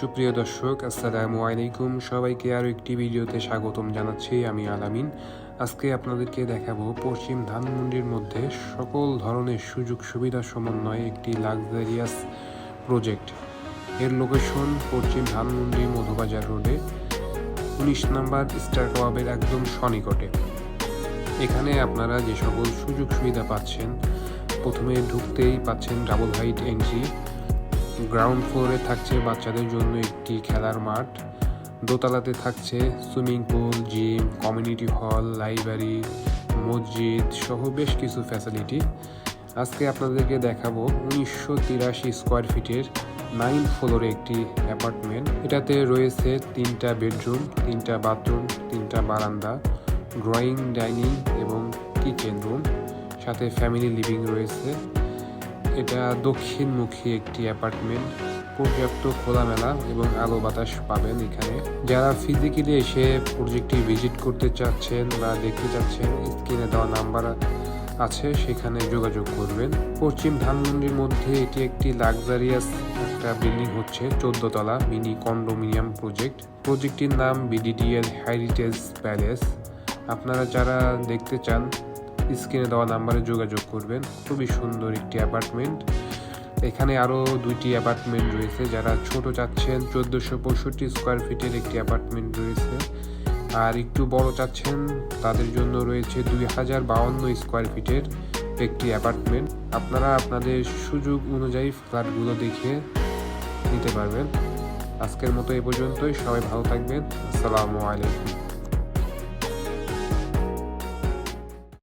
সুপ্রিয় দর্শক, আসসালামু আলাইকুম। সবাইকে আরও একটি ভিডিওতে স্বাগতম জানাচ্ছি আমি আলামিন আজকে আপনাদেরকে দেখাবো পশ্চিম ধানমন্ডির মধ্যে সকল ধরনের সুযোগ সুবিধা সমন্বয়ে একটি লাক্সারিয়াস প্রজেক্ট। এর লোকেশন পশ্চিম ধানমন্ডি মধুবাজার রোডে, উনিশ নম্বর স্টার ক্লাবের একদম সনিকটে এখানে আপনারা যে সকল সুযোগ সুবিধা পাচ্ছেন, প্রথমে ঢুকতেই পাচ্ছেন ডাবল হাইট এন্ট্রি গ্রাউন্ড ফ্লোরে থাকছে বাচ্চাদের জন্য একটি খেলার মাঠ। দোতলাতে থাকছে swimming pool gym community hall library মসজিদ সহ বেশ কিছু ফ্যাসিলিটি আজকে আপনাদেরকে দেখাবো উনিশশো তিরাশি স্কোয়ার ফিটের নাইন ফ্লোরে একটি অ্যাপার্টমেন্ট এটাতে রয়েছে তিনটা বেডরুম তিনটা বাথরুম তিনটা বারান্দা ড্রয়িং ডাইনিং এবং কিচেন রুম সাথে ফ্যামিলি লিভিং রয়েছে। এটা দক্ষিণমুখী একটি অ্যাপার্টমেন্ট। পর্যাপ্ত খোলামেলা এবং আলো বাতাস পাবেন এখানে। যারা ফিজিক্যালি এসে প্রজেক্টটি ভিজিট করতে চাচ্ছেন বা দেখতে চাচ্ছেন, স্ক্রিনে দেওয়া নাম্বার আছে, সেখানে যোগাযোগ করবেন। পশ্চিম ধানমন্ডির মধ্যে এটি একটি লাক্সারিয়াস একটা বিল্ডিং হচ্ছে চোদ্দ তলা মিনি কন্ডোমিনিয়াম প্রজেক্ট প্রজেক্টটির নাম বিডিডিএল হেরিটেজ প্যালেস আপনারা যারা দেখতে চান স্ক্রিনে দেওয়া নাম্বারে যোগাযোগ করবেন। খুবই সুন্দর একটি অ্যাপার্টমেন্ট। এখানে আরও দুইটি অ্যাপার্টমেন্ট রয়েছে যারা ছোট চাচ্ছেন। চোদ্দোশো পঁয়ষট্টি স্কোয়ার ফিটের একটি অ্যাপার্টমেন্ট রয়েছে। আর একটু বড় চাচ্ছেন, তাদের জন্য রয়েছে দুই হাজার বাউন্ন স্কোয়ার ফিটের একটি অ্যাপার্টমেন্ট। আপনারা আপনাদের সুযোগ অনুযায়ী ফ্ল্যাটগুলো দেখে নিতে পারবেন। আজকের মতো এ পর্যন্তই। সবাই ভালো থাকবেন। আসসালামু আলাইকুম।